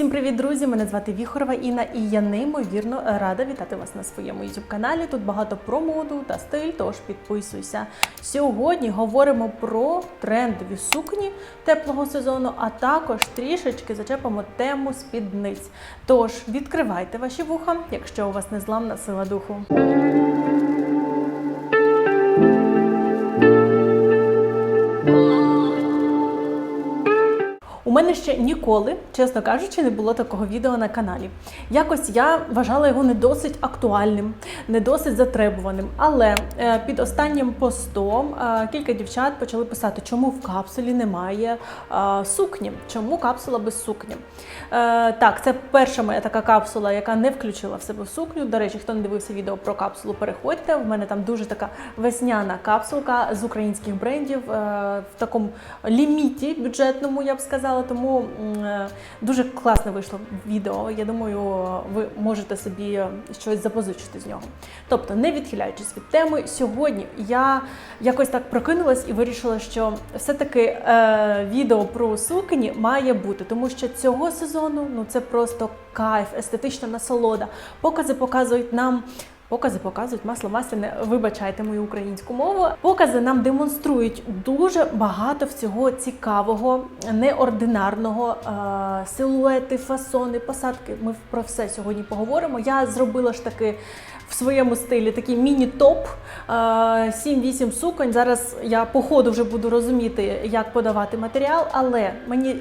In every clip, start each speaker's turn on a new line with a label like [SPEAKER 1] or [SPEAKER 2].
[SPEAKER 1] Всім привіт, друзі! Мене звати Віхорова Інна, і я неймовірно рада вітати вас на своєму youtube каналі. Тут багато про моду та стиль, тож підписуйся. Сьогодні говоримо про трендові сукні теплого сезону, а також трішечки зачепимо тему спідниць. Тож відкривайте ваші вуха, якщо у вас незламна сила духу. Мене ще ніколи, чесно кажучи, не було такого відео на каналі. Якось я вважала його не досить актуальним, не досить затребуваним. Але е, під останнім постом е, кілька дівчат почали писати, чому в капсулі немає е, сукні, чому капсула без сукні. Так, це перша моя така капсула, яка не включила в себе сукню. До речі, хто не дивився відео про капсулу, переходьте. В мене там дуже така весняна капсулка з українських брендів в такому ліміті бюджетному, я б сказала. Тому е, дуже класне вийшло відео. Я думаю, ви можете собі щось запозичити з нього. Тобто, не відхиляючись від теми, сьогодні я якось так прокинулась і вирішила, що все-таки е, відео про сукні має бути, тому що цього сезону ну це просто кайф, естетична насолода. Покази показують нам. Покази показують масло масляне, вибачайте мою українську мову. Покази нам демонструють дуже багато всього цікавого, неординарного, е, силуети, фасони, посадки. Ми про все сьогодні поговоримо. Я зробила ж таки в своєму стилі такий міні-топ е, 7-8 суконь. Зараз я по ходу вже буду розуміти, як подавати матеріал, але мені.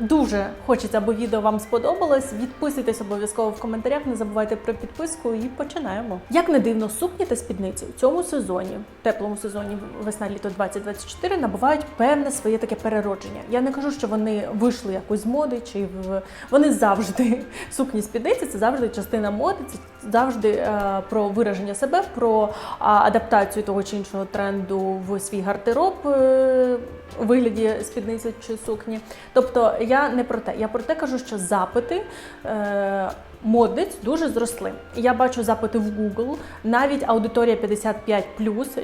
[SPEAKER 1] Е, Дуже хочеться, аби відео вам сподобалось. Відписуйтесь обов'язково в коментарях. Не забувайте про підписку і починаємо. Як не дивно, сукні та спідниці у цьому сезоні, теплому сезоні весна-літо 2024, набувають певне своє таке переродження. Я не кажу, що вони вийшли якось з моди, чи в вони завжди сукні спідниці. Це завжди частина моди. Це завжди е, про вираження себе, про а, адаптацію того чи іншого тренду в свій гардероб. е, у вигляді спідниці чи сукні. Тобто я не про те. Я про те кажу, що запити. Е, Модниць дуже зросли. Я бачу запити в Google. Навіть аудиторія 55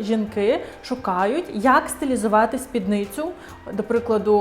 [SPEAKER 1] жінки шукають, як стилізувати спідницю, до прикладу,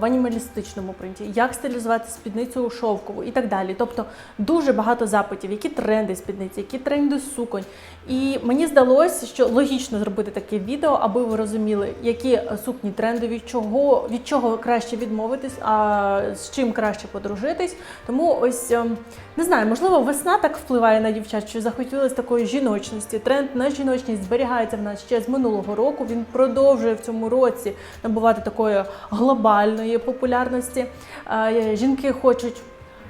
[SPEAKER 1] в анімалістичному принті, як стилізувати спідницю у шовкову і так далі. Тобто дуже багато запитів, які тренди спідниці, які тренди суконь. І мені здалося, що логічно зробити таке відео, аби ви розуміли, які сукні трендові, чого від чого краще відмовитись, а з чим краще подружитись. Тому ось ем, не знаю, можливо, весна так впливає на дівчат, що захотілося такої жіночності. Тренд на жіночність зберігається в нас ще з минулого року. Він продовжує в цьому році набувати такої глобальної популярності. Е, Жінки хочуть.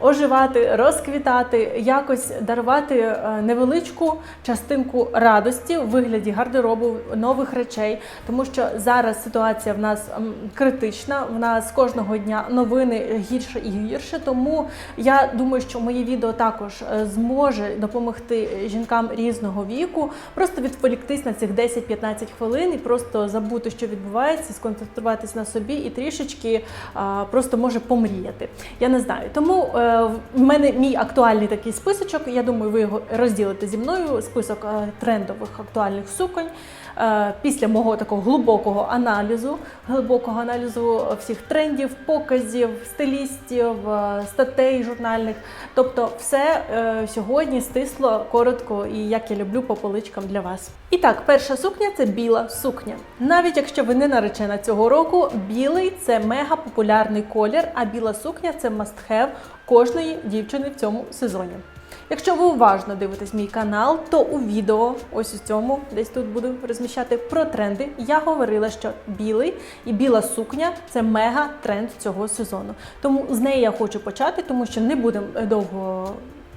[SPEAKER 1] Оживати, розквітати, якось дарувати е, невеличку частинку радості в вигляді гардеробу нових речей, тому що зараз ситуація в нас критична. В нас кожного дня новини гірше і гірше. Тому я думаю, що моє відео також е, зможе допомогти жінкам різного віку, просто відволіктись на цих 10-15 хвилин і просто забути, що відбувається, сконцентруватись на собі і трішечки просто може помріяти. Я не знаю. Тому е, в мене мій актуальний такий списочок. Я думаю, ви його розділите зі мною. Список е, трендових актуальних суконь. Е, Після мого такого глибокого аналізу, глибокого аналізу всіх трендів, показів, стилістів, е, статей журнальних. Тобто, все сьогодні стисло, коротко і як я люблю по поличкам для вас. І так, перша сукня це біла сукня. Навіть якщо ви не наречена цього року, білий це мега популярний колір, а біла сукня це must-have кожної дівчини в цьому сезоні. Якщо ви уважно дивитесь мій канал, то у відео, ось у цьому, десь тут буду розміщати про тренди. Я говорила, що білий і біла сукня це мега тренд цього сезону. Тому з неї я хочу почати, тому що не будемо довго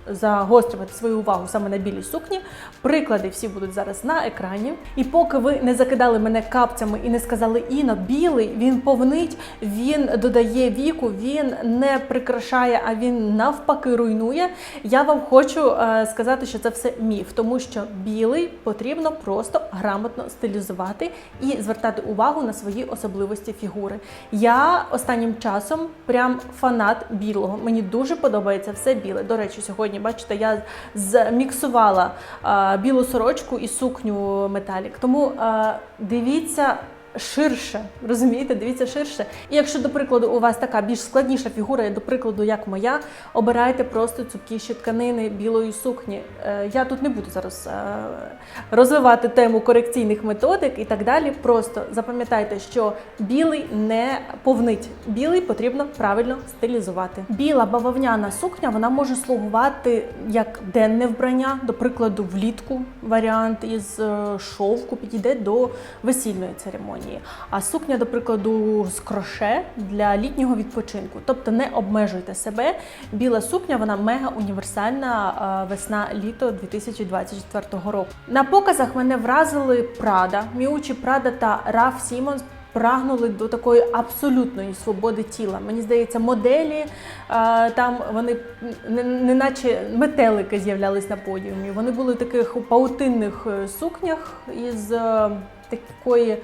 [SPEAKER 1] загострювати свою увагу саме на білій сукні. Приклади всі будуть зараз на екрані. І поки ви не закидали мене капцями і не сказали Іно, білий він повнить, він додає віку, він не прикрашає, а він навпаки руйнує. Я вам хочу е, сказати, що це все міф, тому що білий потрібно просто грамотно стилізувати і звертати увагу на свої особливості фігури. Я останнім часом прям фанат білого. Мені дуже подобається все біле. До речі, сьогодні бачите, я зміксувала білу сорочку і сукню металік. Тому дивіться ширше. Розумієте, дивіться ширше. І якщо, до прикладу, у вас така більш складніша фігура, до прикладу, як моя, обирайте просто цупкіші тканини білої сукні. Е, Я тут не буду зараз е, розвивати тему корекційних методик і так далі. Просто запам'ятайте, що білий не повнить. Білий потрібно правильно стилізувати. Біла бавовняна сукня вона може слугувати як денне вбрання, до прикладу, влітку варіант із е, шовку підійде до весільної церемонії. А сукня, до прикладу, з кроше для літнього відпочинку. Тобто не обмежуйте себе. Біла сукня вона мега універсальна е, весна-літо 2024 року. На показах мене вразили Прада, Міучі Прада та Раф Сімонс. Прагнули до такої абсолютної свободи тіла. Мені здається, моделі е, там вони не, наче метелики з'являлись на подіумі. Вони були в таких паутинних е, сукнях із такої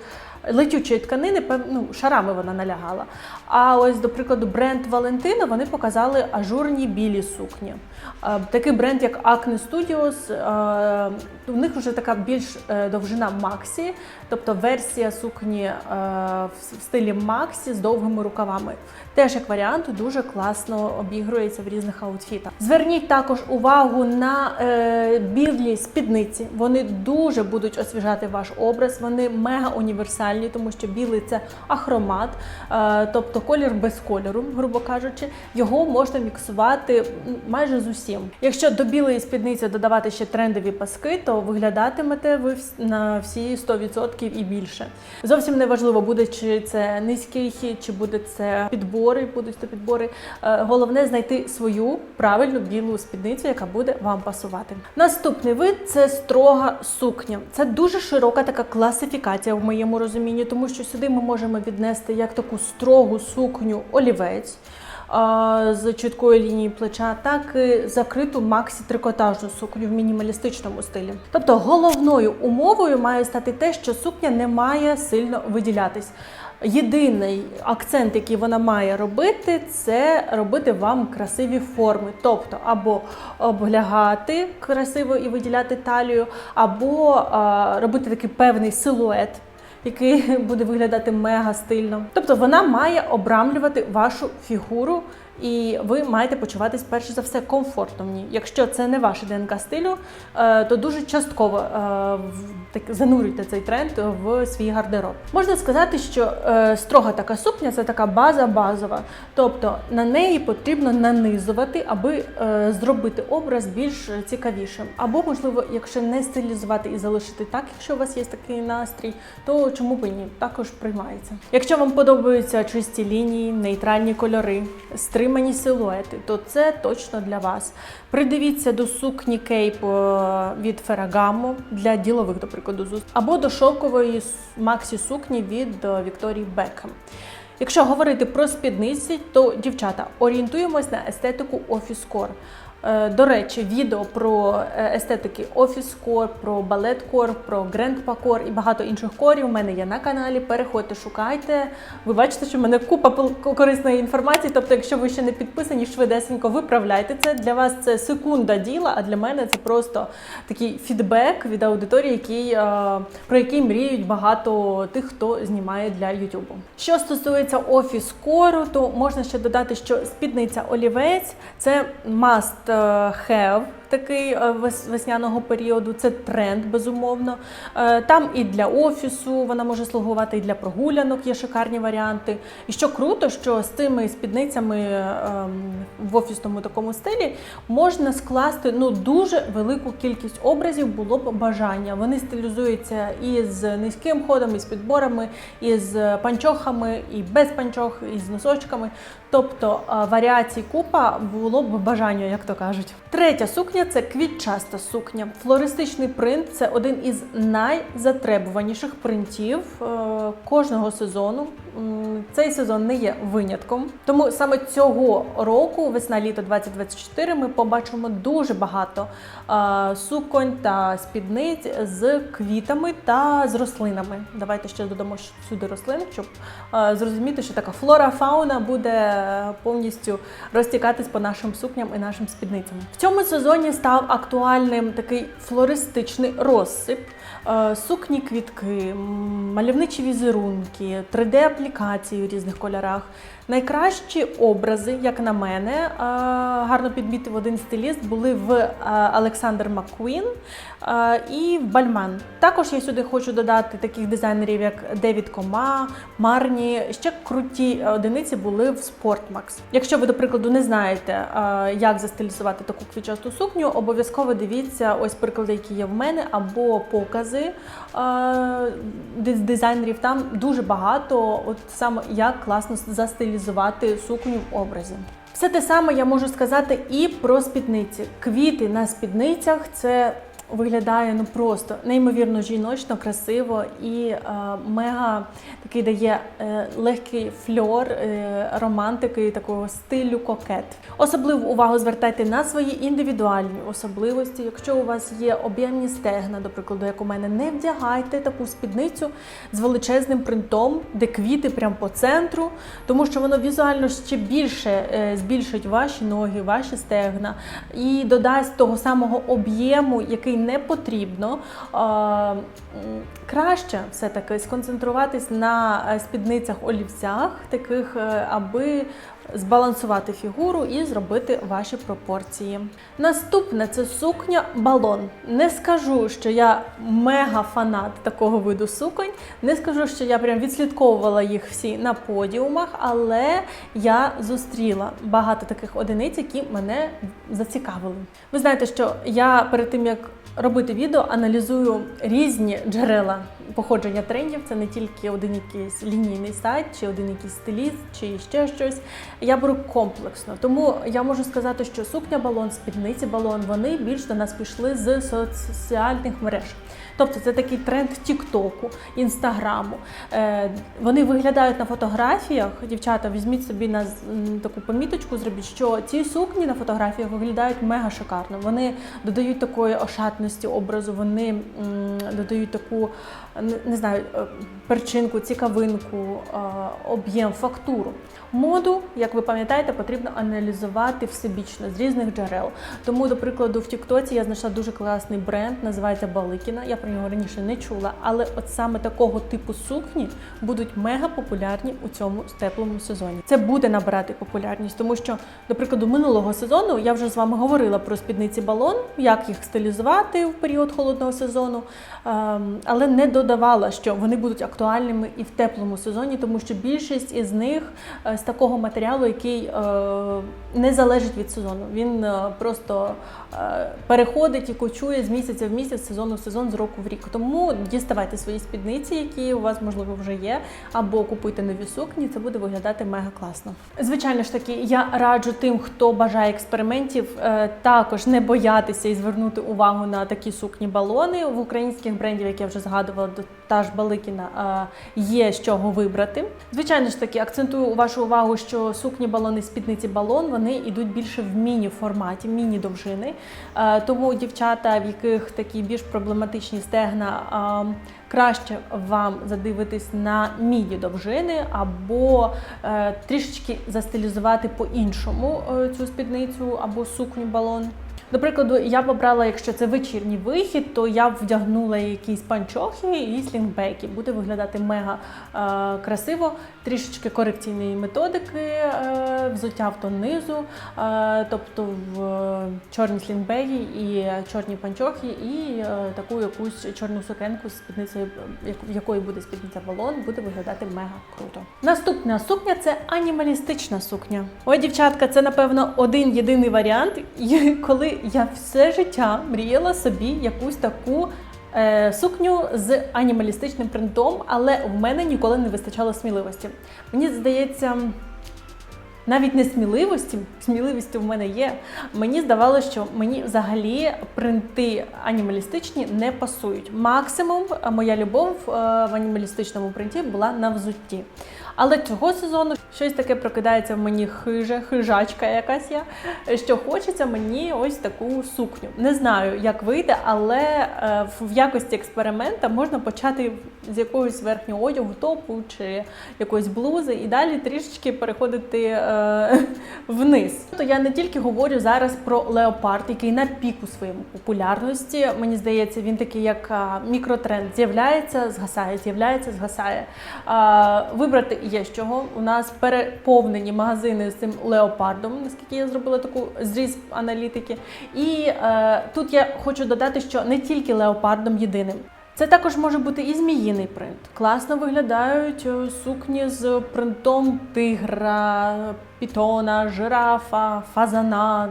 [SPEAKER 1] летючої тканини, ну, шарами вона налягала. А ось, до прикладу, бренд Валентина вони показали ажурні білі сукні. Е, Такий бренд, як Acne Studios, е, у них вже така більш е, довжина Максі, тобто версія сукні е, в стилі Максі з довгими рукавами. Теж як варіант дуже класно обігрується в різних аутфітах. Зверніть також увагу на е, білі спідниці. Вони дуже будуть освіжати ваш образ. Вони мега універсальні, тому що білий це ахромат, е, тобто колір без кольору, грубо кажучи. Його можна міксувати майже з усім. Якщо до білої спідниці додавати ще трендові паски, то виглядатимете ви на всі 100% і більше. Зовсім не важливо, буде чи це низький хід, чи буде це підбори, будуть то підбори. Е, Головне знайти свою правильну білу спідницю, яка буде вам пасувати. Наступний вид це строга сукня. Це дуже широка така класифікація в моєму розумінні, тому що сюди ми можемо віднести як таку строгу сукню олівець. З чіткою лінією плеча, так і закриту максі трикотажну сукню в мінімалістичному стилі. Тобто головною умовою має стати те, що сукня не має сильно виділятись. Єдиний акцент, який вона має робити, це робити вам красиві форми. Тобто або облягати красиво і виділяти талію, або робити такий певний силует. Який буде виглядати мега стильно. Тобто вона має обрамлювати вашу фігуру, і ви маєте почуватись перш за все комфортно. Якщо це не ваше ДНК стилю, е, то дуже частково е, занурюйте цей тренд в свій гардероб. Можна сказати, що е, строга така сукня це така база базова. Тобто на неї потрібно нанизувати, аби зробити образ більш цікавішим. Або, можливо, якщо не стилізувати і залишити так, якщо у вас є такий настрій, то чому б ні? Також приймається. Якщо вам подобаються чисті лінії, нейтральні кольори, стримані силуети, то це точно для вас. Придивіться до сукні кейп е, від Ферагамо для ділових, до прикладу, зустріч, або до шовкової максі сукні від е, Вікторії Бекхем. Якщо говорити про спідниці, то дівчата орієнтуємось на естетику офіскор. Е, До речі, відео про е, естетики офіскор, про балет-кор, про грендпа-кор і багато інших корів у мене є на каналі. Переходьте, шукайте. Ви бачите, що в мене купа корисної інформації. Тобто, якщо ви ще не підписані, швидесенько виправляйте це. Для вас це секунда діла, а для мене це просто такий фідбек від аудиторії, який, е, про який мріють багато тих, хто знімає для YouTube. Що стосується офіс-кору, то можна ще додати, що спідниця олівець це must have такий е, весняного періоду. Це тренд, безумовно. Е, Там і для офісу вона може слугувати, і для прогулянок є шикарні варіанти. І що круто, що з цими спідницями ем, в офісному такому стилі можна скласти ну дуже велику кількість образів, було б бажання. Вони стилізуються і з низьким ходом, і з підборами, і з панчохами, і без панчох, і з носочками. Тобто е, варіацій купа було б бажання, як то кажуть. Третя сукня це квітчаста сукня. Флористичний принт це один із найзатребуваніших принтів е, кожного сезону. Цей сезон не є винятком. Тому саме цього року, весна-літо 2024, ми побачимо дуже багато е, суконь та спідниць з квітами та з рослинами. Давайте ще додамо сюди рослин, щоб зрозуміти, що така флора фауна буде повністю розтікатись по нашим сукням і нашим спідницям. В цьому сезоні став актуальним такий флористичний розсип. е, Сукні квітки, мальовничі візерунки, 3D-аплікації у різних кольорах. Найкращі образи, як на мене, е, гарно підмітив один стиліст, були в е, Олександр Маккуін е, і в Бальман. Також я сюди хочу додати таких дизайнерів, як Девід Кома, Марні. Ще круті одиниці були в Sportmax. Якщо ви, до прикладу, не знаєте, як застилізувати таку квітчасту сукню, обов'язково дивіться ось приклади, які є в мене, або покази дизайнерів. Там дуже багато, от саме як класно застилізувати сукню в образі. Все те саме я можу сказати і про спідниці. Квіти на спідницях це виглядає ну просто неймовірно жіночно, красиво і е, мега такий дає е, легкий фльор е, романтики, такого стилю кокет. Особливу увагу звертайте на свої індивідуальні особливості. Якщо у вас є об'ємні стегна, до прикладу, як у мене, не вдягайте таку спідницю з величезним принтом, де квіти прямо по центру, тому що воно візуально ще більше е, збільшить ваші ноги, ваші стегна і додасть того самого об'єму, який не потрібно. Краще все-таки сконцентруватись на е, спідницях олівцях, таких, е, аби збалансувати фігуру і зробити ваші пропорції. Наступне це сукня балон. Не скажу, що я мега фанат такого виду суконь. Не скажу, що я прям відслідковувала їх всі на подіумах, але я зустріла багато таких одиниць, які мене зацікавили. Ви знаєте, що я перед тим як робити відео, аналізую різні джерела походження трендів. Це не тільки один якийсь лінійний сайт, чи один якийсь стиліст, чи ще щось. Я беру комплексно. Тому я можу сказати, що сукня балон, спідниці балон, вони більш до нас пішли з соціальних мереж. Тобто це такий тренд Тіктоку, Інстаграму. Е, вони виглядають на фотографіях. Дівчата, візьміть собі на таку поміточку, зробіть, що ці сукні на фотографіях виглядають мега шикарно. Вони додають такої ошатності образу, вони додають таку, не, знаю, е, перчинку, цікавинку, е, об'єм, фактуру. Моду, як ви пам'ятаєте, потрібно аналізувати всебічно з різних джерел. Тому, до прикладу, в Тіктоці я знайшла дуже класний бренд, називається Баликіна. Я про нього раніше не чула, але от саме такого типу сукні будуть мега популярні у цьому теплому сезоні. Це буде набирати популярність, тому що, до прикладу, минулого сезону я вже з вами говорила про спідниці балон, як їх стилізувати в період холодного сезону, ем, але не додавала, що вони будуть актуальними і в теплому сезоні, тому що більшість із них е, з такого матеріалу, який е, не залежить від сезону. Він е, просто переходить і кочує з місяця в місяць, з сезону в сезон, з року в рік. Тому діставайте свої спідниці, які у вас можливо вже є, або купуйте нові сукні. Це буде виглядати мега класно. Звичайно ж таки, я раджу тим, хто бажає експериментів, також не боятися і звернути увагу на такі сукні балони в українських брендів, як я вже згадувала, та ж Баликіна є з чого вибрати. Звичайно ж таки, акцентую вашу увагу, що сукні балони, спідниці балон вони йдуть більше в міні-форматі, міні-довжини. Тому дівчата, в яких такі більш проблематичні стегна, краще вам задивитись на міді довжини або е, трішечки застилізувати по-іншому е, цю спідницю або сукню балон. До прикладу, я б обрала, якщо це вечірній вихід, то я б вдягнула якісь панчохи і слінгбеки. Буде виглядати мега е, красиво, трішечки корекційної методики, е, взуття в тон низу, е, тобто в е, чорні слінгбеги і чорні панчохи, і е, таку якусь чорну сукенку з спідницею, в якої буде спідниця балон, буде виглядати мега круто. Наступна сукня це анімалістична сукня. Ой, дівчатка, це напевно один єдиний варіант, коли я все життя мріяла собі якусь таку. е, Сукню з анімалістичним принтом, але в мене ніколи не вистачало сміливості. Мені здається, навіть не сміливості, сміливості в мене є. Мені здавалося, що мені взагалі принти анімалістичні не пасують. Максимум е, моя любов е, в анімалістичному принті була на взутті. Але цього сезону щось таке прокидається в мені хиже, хижачка якась я, що хочеться мені ось таку сукню. Не знаю, як вийде, але е, в якості експеримента можна почати з якогось верхнього одягу, топу чи якоїсь блузи, і далі трішечки переходити е, вниз. То я не тільки говорю зараз про леопард, який на піку своєї популярності. Мені здається, він такий як мікротренд. З'являється, згасає, з'являється, згасає. А, вибрати є з чого. У нас переповнені магазини з цим леопардом, наскільки я зробила таку зріз аналітики. І е, тут я хочу додати, що не тільки леопардом єдиним. Це також може бути і зміїний принт. Класно виглядають е, сукні з принтом тигра, пітона, жирафа, фазана.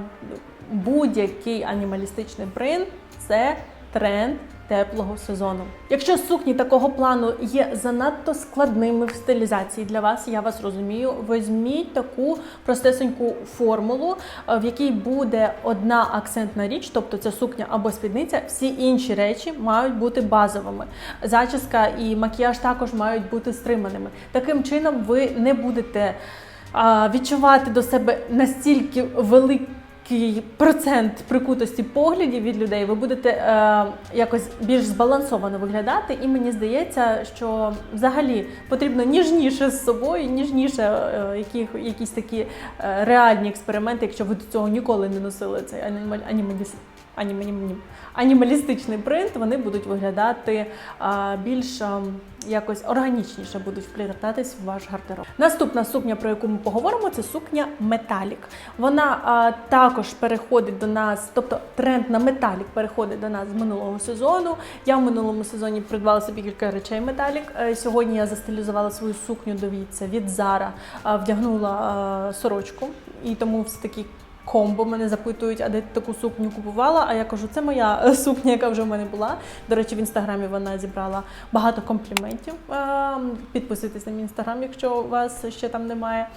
[SPEAKER 1] Будь-який анімалістичний принт це тренд теплого сезону. Якщо сукні такого плану є занадто складними в стилізації для вас, я вас розумію. Візьміть таку простесеньку формулу, е, в якій буде одна акцентна річ, тобто це сукня або спідниця. Всі інші речі мають бути базовими. Зачіска і макіяж також мають бути стриманими. Таким чином, ви не будете відчувати до себе настільки великий процент прикутості поглядів від людей, ви будете е, якось більш збалансовано виглядати, і мені здається, що взагалі потрібно ніжніше з собою, ніжніше е, яких, якісь такі е, реальні експерименти, якщо ви до цього ніколи не носили цей анімаль, анімаліс, анімаліс, анімалістичний принт, вони будуть виглядати більш якось органічніше будуть вплітатись в ваш гардероб. Наступна сукня, про яку ми поговоримо, це сукня металік. Вона також переходить до нас, тобто тренд на металік переходить до нас з минулого сезону. Я в минулому сезоні придбала собі кілька речей металік. Сьогодні я застилізувала свою сукню, дивіться, від Zara, а, вдягнула сорочку, і тому все таки комбо мене запитують, а де ти таку сукню купувала? А я кажу, це моя е, сукня, яка вже в мене була. До речі, в інстаграмі вона зібрала багато компліментів. Е, Підписуйтесь на мій інстаграм, якщо у вас ще там немає.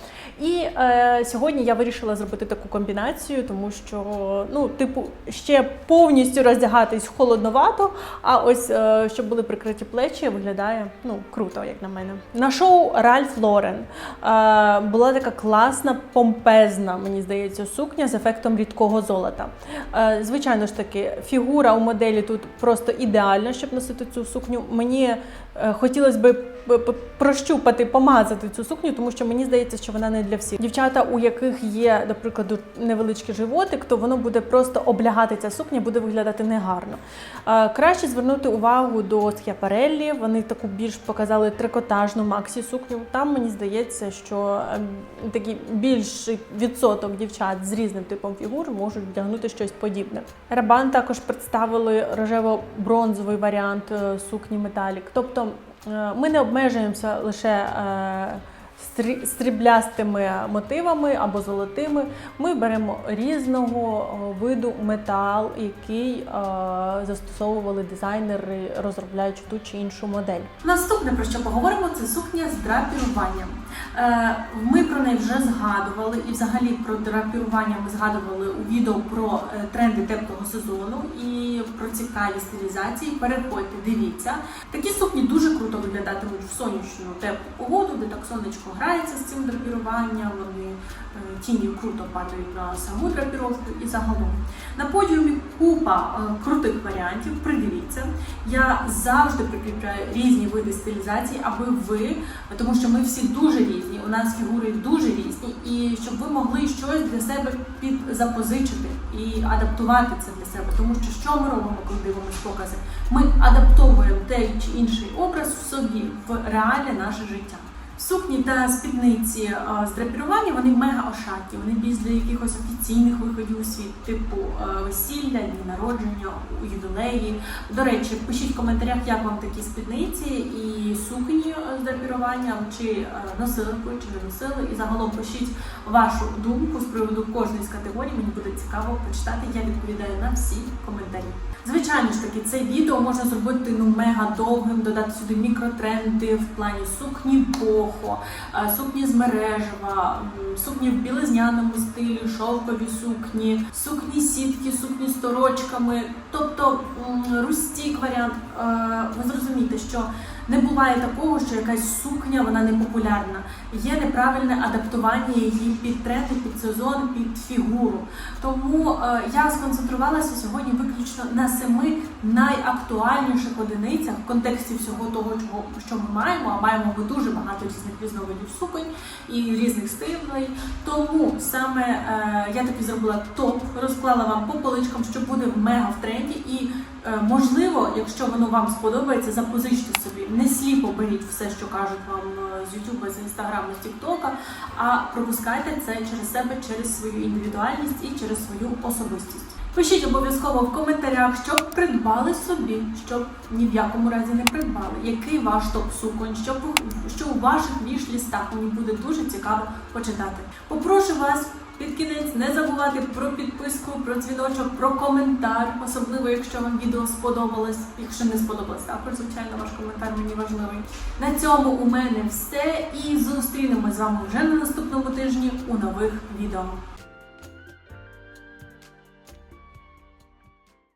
[SPEAKER 1] І е, сьогодні я вирішила зробити таку комбінацію, тому що, ну, типу, ще повністю роздягатись холодновато, а ось е, щоб були прикриті плечі, виглядає ну, круто, як на мене. На шоу Ральф Лорен е, була така класна, помпезна, мені здається, сукня з ефектом рідкого золота. Е, Звичайно ж таки, фігура у моделі тут просто ідеальна, щоб носити цю сукню. Мені хотілося би п- п- прощупати, помазати цю сукню, тому що мені здається, що вона не для всіх. Дівчата, у яких є, до прикладу, невеличкий животик, то воно буде просто облягати ця сукня, буде виглядати негарно. Е, Краще звернути увагу до Сchiaparelli, Вони таку більш показали трикотажну максі сукню. Там мені здається, що ем, такий більший відсоток дівчат з різним типом фігур можуть вдягнути щось подібне. Рабан також представили рожево-бронзовий варіант е, сукні металік. Тобто е, ми не обмежуємося лише стріблястими мотивами або золотими. Ми беремо різного е, виду метал, який е, застосовували дизайнери, розробляючи ту чи іншу модель.
[SPEAKER 2] Наступне про що поговоримо, це сукня з драпіруванням. Е, Ми про неї вже згадували, і взагалі про драпірування ми згадували у відео про тренди теплого сезону і про цікаві стилізації. Переходьте, дивіться. Такі сукні дуже круто виглядатимуть в сонячну теплу погоду, де так сонечко грається з цим драпіруванням. Вони е, тіні круто падають на саму драпіровку і загалом. На подіумі купа е, крутих варіантів. Придивіться. Я завжди прикріпляю різні види стилізації, аби ви, тому що ми всі дуже різні, у нас фігури дуже різні, і щоб ви могли щось для себе підзапозичити і адаптувати це для себе. Тому що що ми робимо, коли дивимося покази? Ми адаптовуємо той чи інший образ в собі в реальне наше життя. Сукні та спідниці е, з драпірування вони мега ошатні. Вони більш для якихось офіційних виходів у світ, типу е, весілля, дні народження, ювілеї. До речі, пишіть в коментарях, як вам такі спідниці і сукні е, з драпіруванням, чи носили ви, чи не носили. І загалом пишіть вашу думку з приводу кожної з категорій. Мені буде цікаво почитати. Я відповідаю на всі коментарі. Звичайно ж таки, це відео можна зробити ну мега довгим, додати сюди мікротренди в плані сукні бохо, е, сукні з мережева, сукні в білизняному стилі, шовкові сукні, сукні сітки, сукні з торочками, тобто рустік варіант. Е, Ви зрозумієте, що Не буває такого, що якась сукня вона не популярна. Є неправильне адаптування її під тренди, під сезон, під фігуру. Тому е, я сконцентрувалася сьогодні виключно на семи найактуальніших одиницях в контексті всього того, чого що ми маємо. А маємо ми дуже багато різних різновидів суконь і різних стилей. Тому саме е, я таки зробила топ, розклала вам по поличкам, що буде мега в тренді, і можливо, якщо воно вам сподобається, запозичте собі. Не сліпо беріть все, що кажуть вам е, з YouTube, з Instagram, з TikTok, а пропускайте це через себе, через свою індивідуальність і через свою особистість. Пишіть обов'язково в коментарях, щоб придбали собі, щоб ні в якому разі не придбали. Який ваш топ суконь, що, що у ваших віш-лістах мені буде дуже цікаво почитати. Попрошу вас під кінець не забувати про підписку, про дзвіночок, про коментар, особливо якщо вам відео сподобалось. Якщо не сподобалось, також звичайно ваш коментар мені важливий. На цьому у мене все і зустрінемось з вами вже на наступному тижні у нових відео.